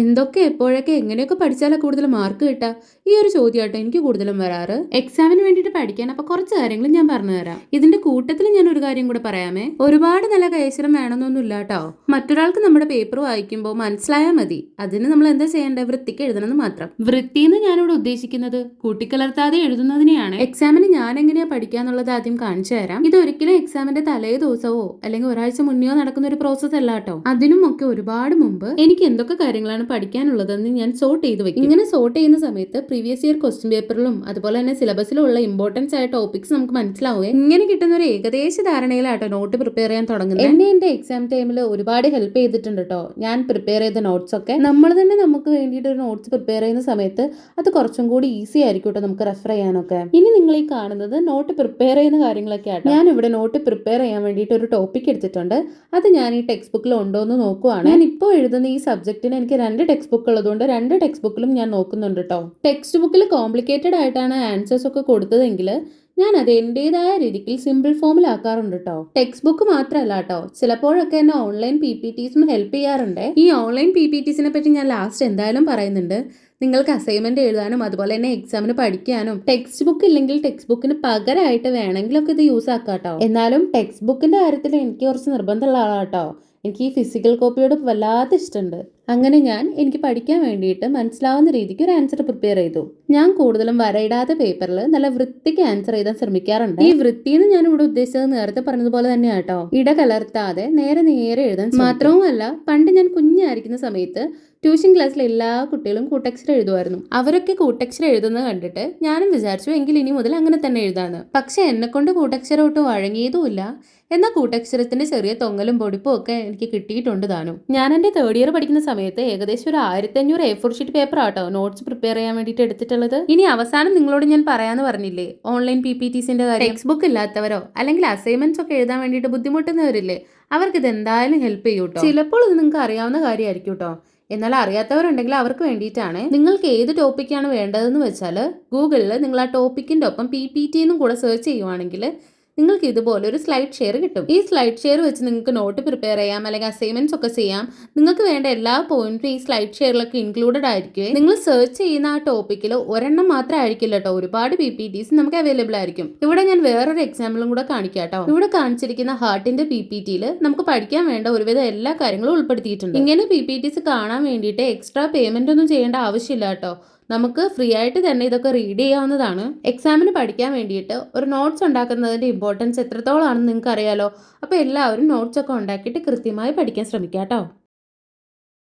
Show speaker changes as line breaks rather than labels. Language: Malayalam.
എന്തൊക്കെ എപ്പോഴൊക്കെ എങ്ങനെയൊക്കെ പഠിച്ചാലാ കൂടുതൽ മാർക്ക് കിട്ടുക ഈ ഒരു ചോദ്യമായിട്ട് എനിക്ക് കൂടുതലും വരാറ്. എക്സാമിന് വേണ്ടിട്ട് പഠിക്കാൻ അപ്പൊ കുറച്ച് കാര്യങ്ങൾ ഞാൻ പറഞ്ഞു തരാം. ഇതിന്റെ കൂട്ടത്തിൽ ഞാൻ ഒരു കാര്യം കൂടെ പറയാമേ. ഒരുപാട് നല്ല കൈശ്വരം വേണമെന്നൊന്നുമില്ല കേട്ടോ മറ്റൊരാൾക്ക് നമ്മുടെ പേപ്പർ വായിക്കുമ്പോൾ മനസ്സിലായാൽ മതി. അതിന് നമ്മൾ എന്താ ചെയ്യേണ്ടത് വൃത്തിക്ക് എഴുതണമെന്ന് മാത്രം. വൃത്തി എന്ന് ഞാനിവിടെ ഉദ്ദേശിക്കുന്നത് കൂട്ടിക്കലർത്താതെ എഴുതുന്നതിനെയാണ്. എക്സാമിന് ഞാൻ എങ്ങനെയാ പഠിക്കാന്നുള്ളത് ആദ്യം കാണിച്ചു തരാം. ഇത് ഒരിക്കലും എക്സാമിന്റെ തലേ ദിവസമോ അല്ലെങ്കിൽ ഒരാഴ്ച മുന്നെയോ നടക്കുന്ന ഒരു പ്രോസസ് അല്ല കേട്ടോ അതിനും ഒക്കെ ഒരുപാട് മുമ്പ് എനിക്ക് എന്തൊക്കെ കാര്യങ്ങളാണ് പഠിക്കാനുള്ളതെന്ന് ഞാൻ സോർട്ട് ചെയ്ത് വെക്കും. ഇങ്ങനെ സോർട്ട് ചെയ്യുന്ന സമയത്ത് പ്രീവിയസ് ഇയർ ക്വസ്റ്റ്യൻ പേപ്പറിലും അതുപോലെ തന്നെ സിലബസിലുള്ള ഇമ്പോർട്ടൻസ് ആയ ടോപ്പിക്സ് നമുക്ക് മനസ്സിലാവുകയും ഇങ്ങനെ കിട്ടുന്ന ഒരു ഏകദേശ ധാരണയിലാട്ടോ നോട്ട് പ്രിപ്പയർ ചെയ്യാൻ തുടങ്ങുന്നത് എന്നെ എന്റെ എക്സാം ടൈമിൽ ഒരുപാട് ഹെൽപ്പ് ചെയ്തിട്ടുണ്ട് കേട്ടോ ഞാൻ പ്രിപ്പയർ ചെയ്ത നോട്ട്സ് ഒക്കെ. നമ്മൾ തന്നെ നമുക്ക് വേണ്ടിയിട്ട് ഒരു നോട്ട്സ് പ്രിപ്പയർ ചെയ്യുന്ന സമയത്ത് അത് കുറച്ചും കൂടി ഈസി ആയിരിക്കും കേട്ടോ നമുക്ക് റെഫർ ചെയ്യാനൊക്കെ. ഇനി നിങ്ങൾ ഈ കാണുന്നത് നോട്ട് പ്രിപ്പയർ ചെയ്യുന്ന കാര്യങ്ങളൊക്കെ ആട്ടോ. ഞാൻ ഇവിടെ നോട്ട് പ്രിപ്പയർ ചെയ്യാൻ വേണ്ടിയിട്ട് ഒരു ടോപ്പിക് എടുത്തിട്ടുണ്ട്. അത് ഞാൻ ഈ ടെക്സ്റ്റ് ബുക്കിൽ ഉണ്ടോ എന്ന് നോക്കുവാണ്. ഞാൻ ഇപ്പോൾ എഴുതുന്ന ഈ സബ്ജക്റ്റിന് എനിക്ക് രണ്ട് ടെക്സ്റ്റ് ബുക്ക് ഉള്ളതുകൊണ്ട് രണ്ട് ടെക്സ്റ്റ് ബുക്കിലും ഞാൻ നോക്കുന്നുണ്ട് കേട്ടോ ടെക്സ്റ്റ് ബുക്കിൽ കോംപ്ലിക്കേറ്റഡ് ആയിട്ടാണ് ആൻസേഴ്സ് ഒക്കെ കൊടുത്തതെങ്കിൽ ഞാൻ അത് എന്റെതായ രീതിക്ക് സിമ്പിൾ ഫോമിലാക്കാറുണ്ട് കേട്ടോ ടെക്സ്റ്റ് ബുക്ക് മാത്രമല്ല കേട്ടോ ചിലപ്പോഴൊക്കെ എന്നെ ഓൺലൈൻ പി പി ടീസും ഹെൽപ്പ് ചെയ്യാറുണ്ട്. ഈ ഓൺലൈൻ പി പി ടീസിനെ പറ്റി ഞാൻ ലാസ്റ്റ് എന്തായാലും പറയുന്നുണ്ട്. നിങ്ങൾക്ക് അസൈൻമെന്റ് എഴുതാനും അതുപോലെ തന്നെ എക്സാമിന് പഠിക്കാനും ടെക്സ്റ്റ് ബുക്ക് ഇല്ലെങ്കിൽ ടെക്സ്റ്റ് ബുക്കിന് പകരമായിട്ട് വേണമെങ്കിലൊക്കെ ഇത് യൂസ് ആക്കാം കേട്ടോ എന്നാലും ടെക്സ്റ്റ് ബുക്കിന്റെ കാര്യത്തിൽ എനിക്ക് കുറച്ച് നിർബന്ധമുള്ള ആളാട്ടോ എനിക്ക് ഈ ഫിസിക്കൽ കോപ്പിയോട് വല്ലാത്ത ഇഷ്ടമുണ്ട്. അങ്ങനെ ഞാൻ എനിക്ക് പഠിക്കാൻ വേണ്ടിയിട്ട് മനസ്സിലാവുന്ന രീതിക്ക് ഒരു ആൻസർ പ്രിപ്പയർ ചെയ്തു. ഞാൻ കൂടുതലും വരയിടാത്ത പേപ്പറിൽ നല്ല വൃത്തിക്ക് ആൻസർ എഴുതാൻ ശ്രമിക്കാറുണ്ട്. ഈ വൃത്തി എന്ന് ഞാൻ ഇവിടെ ഉദ്ദേശിച്ചത് നേരത്തെ പറഞ്ഞതുപോലെ തന്നെ കേട്ടോ ഇട കലർത്താതെ നേരെ നേരെ എഴുതാൻ മാത്രവുമല്ല പണ്ട് ഞാൻ കുഞ്ഞായിരിക്കുന്ന സമയത്ത് ട്യൂഷൻ ക്ലാസ്സിലെ എല്ലാ കുട്ടികളും കൂട്ടക്ഷരം എഴുതുമായിരുന്നു. അവരൊക്കെ കൂട്ടക്ഷരം എഴുതുന്നത് കണ്ടിട്ട് ഞാനും വിചാരിച്ചു എങ്കിൽ ഇനി മുതൽ അങ്ങനെ തന്നെ എഴുതാന്ന്. പക്ഷെ എന്നെ കൊണ്ട് കൂട്ടക്ഷരം ഒട്ടും വഴങ്ങിയതുമില്ല എന്നാൽ കൂട്ടക്ഷരത്തിന്റെ ചെറിയ തൊങ്ങലും പൊടിപ്പും ഒക്കെ എനിക്ക് കിട്ടിയിട്ടുണ്ട് താനും. ഞാൻ എന്റെ തേർഡ് ഇയർ പഠിക്കുന്ന സമയത്ത് ഏകദേശം ഒരു ആയിരത്തി അഞ്ഞൂറ് എ ഫോർ ഷീറ്റ് പേപ്പർ ആട്ടോ നോട്ട്സ് പ്രിപ്പയർ ചെയ്യാൻ വേണ്ടിയിട്ട് എടുത്തിട്ടുള്ളത്. ഇനി അവസാനം നിങ്ങളോട് ഞാൻ പറയാന്ന് പറഞ്ഞില്ലേ? ഓൺലൈൻ പി പി ടിസിന്റെ ടെക്സ്റ്റ് ബുക്ക് ഇല്ലാത്തവരോ അല്ലെങ്കിൽ അസൈൻമെന്റ്സ് ഒക്കെ എഴുതാൻ വേണ്ടിയിട്ട് ബുദ്ധിമുട്ടുന്നവരില്ലേ? അവർക്ക് ഇത് എന്തായാലും ഹെൽപ്പ് ചെയ്യൂട്ടോ? ചിലപ്പോൾ ഇത് നിങ്ങൾക്ക് അറിയാവുന്ന കാര്യമായിരിക്കും കേട്ടോ എന്നാൽ അറിയാത്തവരുണ്ടെങ്കിൽ അവർക്ക് വേണ്ടിയിട്ടാണ്. നിങ്ങൾക്ക് ഏത് ടോപ്പിക്കാണ് വേണ്ടതെന്ന് വെച്ചാൽ ഗൂഗിളിൽ നിങ്ങൾ ആ ടോപ്പിക്കിന്റെ ഒപ്പം പി പി ടി എന്നും കൂടെ സെർച്ച് ചെയ്യുവാണെങ്കിൽ നിങ്ങൾക്ക് ഇതുപോലെ ഒരു സ്ലൈഡ് ഷെയർ കിട്ടും. ഈ സ്ലൈഡ് ഷെയർ വെച്ച് നിങ്ങൾക്ക് നോട്ട് പ്രിപ്പയർ ചെയ്യാം അല്ലെങ്കിൽ അസൈൻമെന്റ്സ് ഒക്കെ ചെയ്യാം. നിങ്ങൾക്ക് വേണ്ട എല്ലാ പോയിന്റും ഈ സ്ലൈഡ് ഷെയറിലൊക്കെ ഇൻക്ലൂഡഡ് ആയിരിക്കും. നിങ്ങൾ സെർച്ച് ചെയ്യുന്ന ആ ടോപ്പിക്കിൽ ഒരെണ്ണം മാത്രം ആയിരിക്കില്ല കേട്ടോ ഒരുപാട് പി പി ടിസ് നമുക്ക് അവൈലബിൾ ആയിരിക്കും. ഇവിടെ ഞാൻ വേറൊരു എക്സാമ്പിളും കൂടെ കാണിക്കാം കേട്ടോ ഇവിടെ കാണിച്ചിരിക്കുന്ന ഹാർട്ടിന്റെ പി പി ടിയിൽ നമുക്ക് പഠിക്കാൻ വേണ്ട ഒരുവിധം എല്ലാ കാര്യങ്ങളും ഉൾപ്പെടുത്തിയിട്ടുണ്ട്. ഇങ്ങനെ പി പി ടിസ് കാണാൻ വേണ്ടിയിട്ട് എക്സ്ട്രാ പേയ്മെന്റ് ഒന്നും ചെയ്യേണ്ട ആവശ്യമില്ല കേട്ടോ നമുക്ക് ഫ്രീ ആയിട്ട് തന്നെ ഇതൊക്കെ റീഡ് ചെയ്യാവുന്നതാണ്. എക്സാമിന് പഠിക്കാൻ വേണ്ടിയിട്ട് ഒരു നോട്ട്സ് ഉണ്ടാക്കുന്നതിന്റെ ഇമ്പോർട്ടൻസ് എത്രത്തോളാണെന്ന് നിങ്ങൾക്ക് അറിയാലോ അപ്പോൾ എല്ലാവരും നോട്ട്സ് ഒക്കെ ഉണ്ടാക്കിയിട്ട് കൃത്യമായി പഠിക്കാൻ ശ്രമിക്കാം കേട്ടോ